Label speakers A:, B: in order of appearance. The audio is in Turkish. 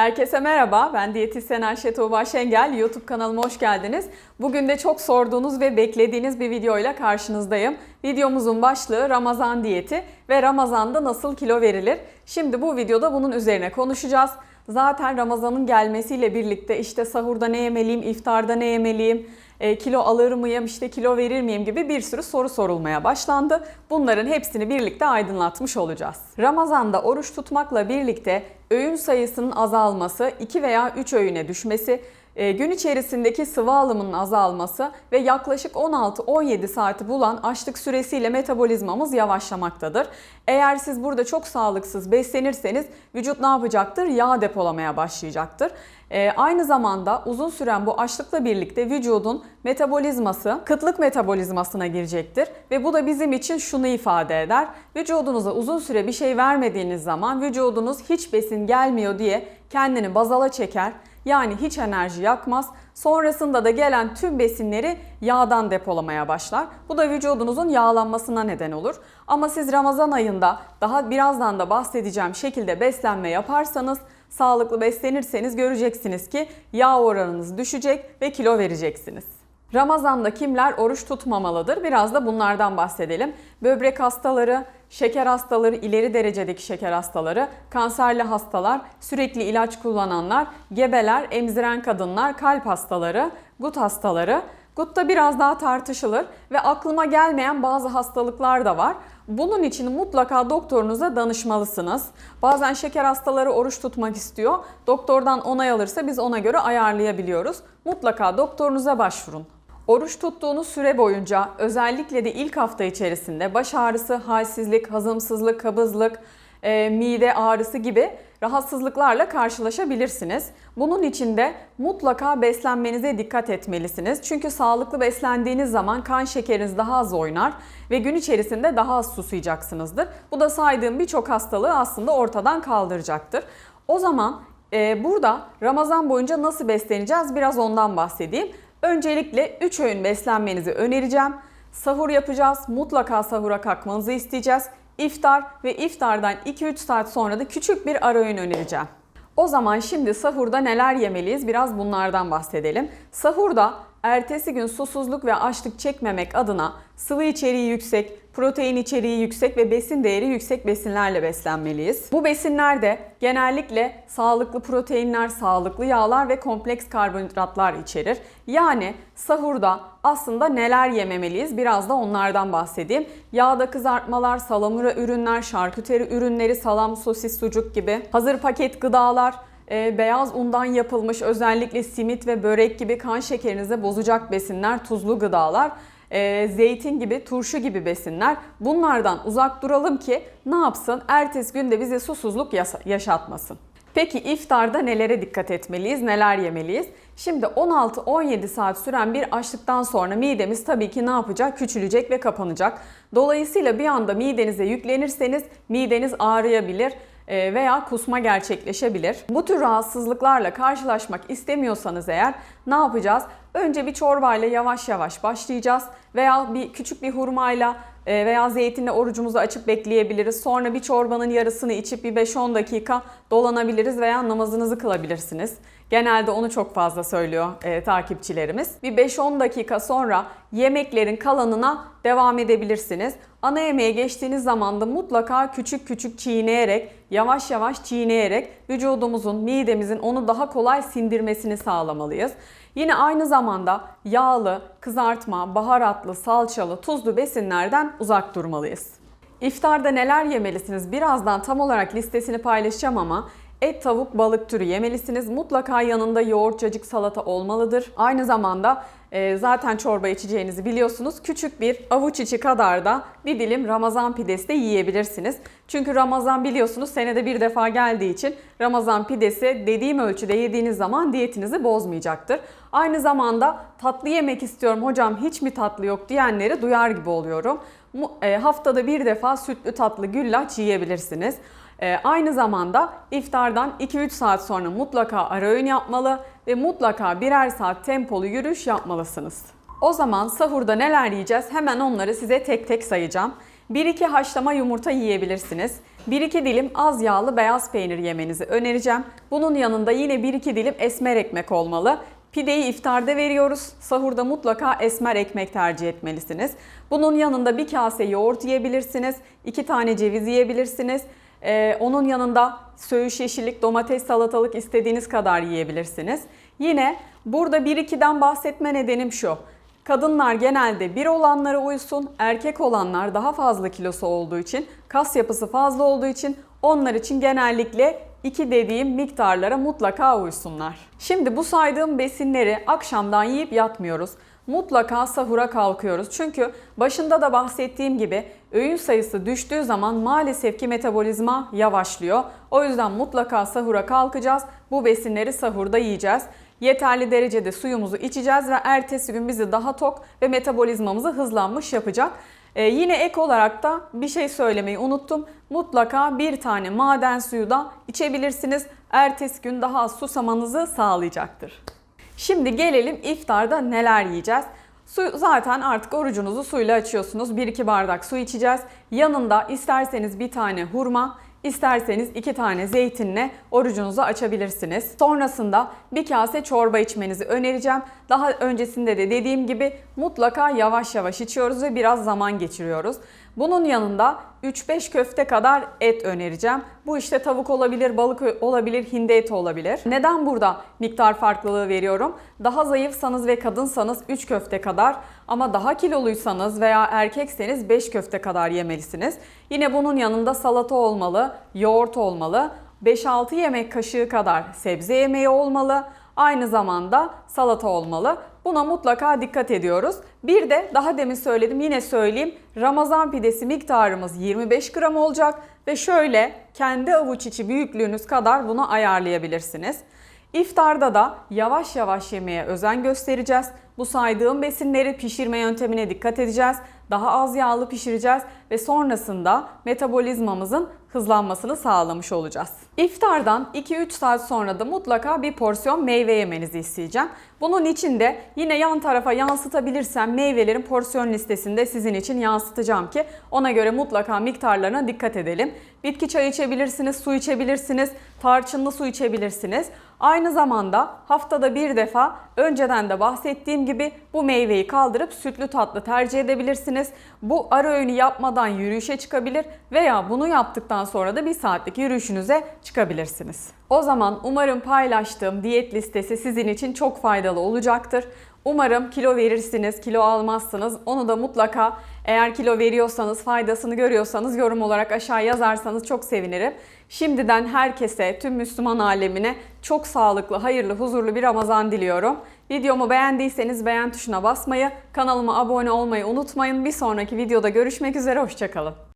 A: Herkese merhaba, ben diyetisyen Ayşe Tuğba Şengel. YouTube kanalıma hoş geldiniz. Bugün de çok sorduğunuz ve beklediğiniz bir videoyla karşınızdayım. Videomuzun başlığı Ramazan diyeti ve Ramazan'da nasıl kilo verilir? Şimdi bu videoda bunun üzerine konuşacağız. Zaten Ramazan'ın gelmesiyle birlikte işte sahurda ne yemeliyim, iftarda ne yemeliyim, e, kilo alır mıyım, işte kilo verir miyim gibi bir sürü soru sorulmaya başlandı. Bunların hepsini birlikte aydınlatmış olacağız. Ramazan'da oruç tutmakla birlikte öğün sayısının azalması, 2 veya 3 öğüne düşmesi, gün içerisindeki sıvı alımının azalması ve yaklaşık 16-17 saati bulan açlık süresiyle metabolizmamız yavaşlamaktadır. Eğer siz burada çok sağlıksız beslenirseniz vücut ne yapacaktır? Yağ depolamaya başlayacaktır. E, aynı zamanda uzun süren bu açlıkla birlikte vücudun metabolizması kıtlık metabolizmasına girecektir ve bu da bizim için şunu ifade eder. Vücudunuza uzun süre bir şey vermediğiniz zaman vücudunuz hiç besin gelmiyor diye kendini bazala çeker. Yani hiç enerji yakmaz. Sonrasında da gelen tüm besinleri yağdan depolamaya başlar. Bu da vücudunuzun yağlanmasına neden olur. Ama siz Ramazan ayında daha birazdan da bahsedeceğim şekilde beslenme yaparsanız, sağlıklı beslenirseniz göreceksiniz ki yağ oranınız düşecek ve kilo vereceksiniz. Ramazan'da kimler oruç tutmamalıdır? Biraz da bunlardan bahsedelim. Böbrek hastaları, şeker hastaları, ileri derecedeki şeker hastaları, kanserli hastalar, sürekli ilaç kullananlar, gebeler, emziren kadınlar, kalp hastaları, gut hastaları. Gutta biraz daha tartışılır ve aklıma gelmeyen bazı hastalıklar da var. Bunun için mutlaka doktorunuza danışmalısınız. Bazen şeker hastaları oruç tutmak istiyor. Doktordan onay alırsa biz ona göre ayarlayabiliyoruz. Mutlaka doktorunuza başvurun. Oruç tuttuğunuz süre boyunca özellikle de ilk hafta içerisinde baş ağrısı, halsizlik, hazımsızlık, kabızlık, e, mide ağrısı gibi rahatsızlıklarla karşılaşabilirsiniz. Bunun için de mutlaka beslenmenize dikkat etmelisiniz. Çünkü sağlıklı beslendiğiniz zaman kan şekeriniz daha az oynar ve gün içerisinde daha az susayacaksınızdır. Bu da saydığım birçok hastalığı aslında ortadan kaldıracaktır. O zaman e, burada Ramazan boyunca nasıl besleneceğiz biraz ondan bahsedeyim. Öncelikle 3 öğün beslenmenizi önereceğim. Sahur yapacağız. Mutlaka sahura kalkmanızı isteyeceğiz. İftar ve iftardan 2-3 saat sonra da küçük bir ara öğün önereceğim. O zaman şimdi sahurda neler yemeliyiz biraz bunlardan bahsedelim. Sahurda ertesi gün susuzluk ve açlık çekmemek adına sıvı içeriği yüksek, protein içeriği yüksek ve besin değeri yüksek besinlerle beslenmeliyiz. Bu besinler de genellikle sağlıklı proteinler, sağlıklı yağlar ve kompleks karbonhidratlar içerir. Yani sahurda aslında neler yememeliyiz biraz da onlardan bahsedeyim. Yağda kızartmalar, salamura ürünler, şarküteri ürünleri, salam, sosis, sucuk gibi hazır paket gıdalar, e, beyaz undan yapılmış özellikle simit ve börek gibi kan şekerinizi bozacak besinler, tuzlu gıdalar, e, zeytin gibi, turşu gibi besinler. Bunlardan uzak duralım ki ne yapsın? Ertesi günde bize susuzluk yaşatmasın. Peki iftarda nelere dikkat etmeliyiz, neler yemeliyiz? Şimdi 16-17 saat süren bir açlıktan sonra midemiz tabii ki ne yapacak? Küçülecek ve kapanacak. Dolayısıyla bir anda midenize yüklenirseniz mideniz ağrıyabilir veya kusma gerçekleşebilir. Bu tür rahatsızlıklarla karşılaşmak istemiyorsanız eğer ne yapacağız? Önce bir çorbayla yavaş yavaş başlayacağız veya bir küçük bir hurmayla e, veya zeytinle orucumuzu açıp bekleyebiliriz. Sonra bir çorbanın yarısını içip bir 5-10 dakika dolanabiliriz veya namazınızı kılabilirsiniz. Genelde onu çok fazla söylüyor e, takipçilerimiz. Bir 5-10 dakika sonra yemeklerin kalanına devam edebilirsiniz. Ana yemeğe geçtiğiniz zaman da mutlaka küçük küçük çiğneyerek, yavaş yavaş çiğneyerek vücudumuzun, midemizin onu daha kolay sindirmesini sağlamalıyız. Yine aynı zamanda yağlı, kızartma, baharatlı, salçalı, tuzlu besinlerden uzak durmalıyız. İftarda neler yemelisiniz? Birazdan tam olarak listesini paylaşacağım ama et, tavuk, balık türü yemelisiniz. Mutlaka yanında yoğurt, cacık, salata olmalıdır. Aynı zamanda e, zaten çorba içeceğinizi biliyorsunuz. Küçük bir avuç içi kadar da bir dilim Ramazan pidesi de yiyebilirsiniz. Çünkü Ramazan biliyorsunuz senede bir defa geldiği için Ramazan pidesi dediğim ölçüde yediğiniz zaman diyetinizi bozmayacaktır. Aynı zamanda tatlı yemek istiyorum hocam hiç mi tatlı yok diyenleri duyar gibi oluyorum. E, Haftada bir defa sütlü tatlı güllaç yiyebilirsiniz. Ee, aynı zamanda iftardan 2-3 saat sonra mutlaka ara öğün yapmalı ve mutlaka birer saat tempolu yürüyüş yapmalısınız. O zaman sahurda neler yiyeceğiz hemen onları size tek tek sayacağım. 1-2 haşlama yumurta yiyebilirsiniz. 1-2 dilim az yağlı beyaz peynir yemenizi önereceğim. Bunun yanında yine 1-2 dilim esmer ekmek olmalı. Pideyi iftarda veriyoruz. Sahurda mutlaka esmer ekmek tercih etmelisiniz. Bunun yanında bir kase yoğurt yiyebilirsiniz. 2 tane ceviz yiyebilirsiniz. Ee, onun yanında söğüş yeşillik, domates, salatalık istediğiniz kadar yiyebilirsiniz. Yine burada 1-2'den bahsetme nedenim şu. Kadınlar genelde bir olanlara uysun, erkek olanlar daha fazla kilosu olduğu için, kas yapısı fazla olduğu için onlar için genellikle 2 dediğim miktarlara mutlaka uysunlar. Şimdi bu saydığım besinleri akşamdan yiyip yatmıyoruz. Mutlaka sahura kalkıyoruz. Çünkü başında da bahsettiğim gibi öğün sayısı düştüğü zaman maalesef ki metabolizma yavaşlıyor. O yüzden mutlaka sahura kalkacağız. Bu besinleri sahurda yiyeceğiz. Yeterli derecede suyumuzu içeceğiz ve ertesi gün bizi daha tok ve metabolizmamızı hızlanmış yapacak. Ee, yine ek olarak da bir şey söylemeyi unuttum. Mutlaka bir tane maden suyu da içebilirsiniz. Ertesi gün daha az susamanızı sağlayacaktır. Şimdi gelelim iftarda neler yiyeceğiz. Su zaten artık orucunuzu suyla açıyorsunuz. 1-2 bardak su içeceğiz. Yanında isterseniz bir tane hurma, isterseniz iki tane zeytinle orucunuzu açabilirsiniz. Sonrasında bir kase çorba içmenizi önereceğim. Daha öncesinde de dediğim gibi mutlaka yavaş yavaş içiyoruz ve biraz zaman geçiriyoruz. Bunun yanında 3-5 köfte kadar et önereceğim. Bu işte tavuk olabilir, balık olabilir, hindi eti olabilir. Neden burada miktar farklılığı veriyorum? Daha zayıfsanız ve kadınsanız 3 köfte kadar ama daha kiloluysanız veya erkekseniz 5 köfte kadar yemelisiniz. Yine bunun yanında salata olmalı, yoğurt olmalı. 5-6 yemek kaşığı kadar sebze yemeği olmalı. Aynı zamanda salata olmalı. Buna mutlaka dikkat ediyoruz. Bir de daha demin söyledim yine söyleyeyim. Ramazan pidesi miktarımız 25 gram olacak ve şöyle kendi avuç içi büyüklüğünüz kadar bunu ayarlayabilirsiniz. İftarda da yavaş yavaş yemeye özen göstereceğiz. Bu saydığım besinleri pişirme yöntemine dikkat edeceğiz. Daha az yağlı pişireceğiz ve sonrasında metabolizmamızın hızlanmasını sağlamış olacağız. İftardan 2-3 saat sonra da mutlaka bir porsiyon meyve yemenizi isteyeceğim. Bunun için de yine yan tarafa yansıtabilirsem meyvelerin porsiyon listesinde sizin için yansıtacağım ki ona göre mutlaka miktarlarına dikkat edelim. Bitki çayı içebilirsiniz, su içebilirsiniz, tarçınlı su içebilirsiniz. Aynı zamanda haftada bir defa önceden de bahsettiğim gibi bu meyveyi kaldırıp sütlü tatlı tercih edebilirsiniz. Bu ara öğünü yapmadan yürüyüşe çıkabilir veya bunu yaptıktan sonra da bir saatlik yürüyüşünüze çıkabilirsiniz. O zaman umarım paylaştığım diyet listesi sizin için çok faydalı olacaktır. Umarım kilo verirsiniz, kilo almazsınız. Onu da mutlaka eğer kilo veriyorsanız, faydasını görüyorsanız yorum olarak aşağı yazarsanız çok sevinirim. Şimdiden herkese, tüm Müslüman alemine çok sağlıklı, hayırlı, huzurlu bir Ramazan diliyorum. Videomu beğendiyseniz beğen tuşuna basmayı, kanalıma abone olmayı unutmayın. Bir sonraki videoda görüşmek üzere, hoşçakalın.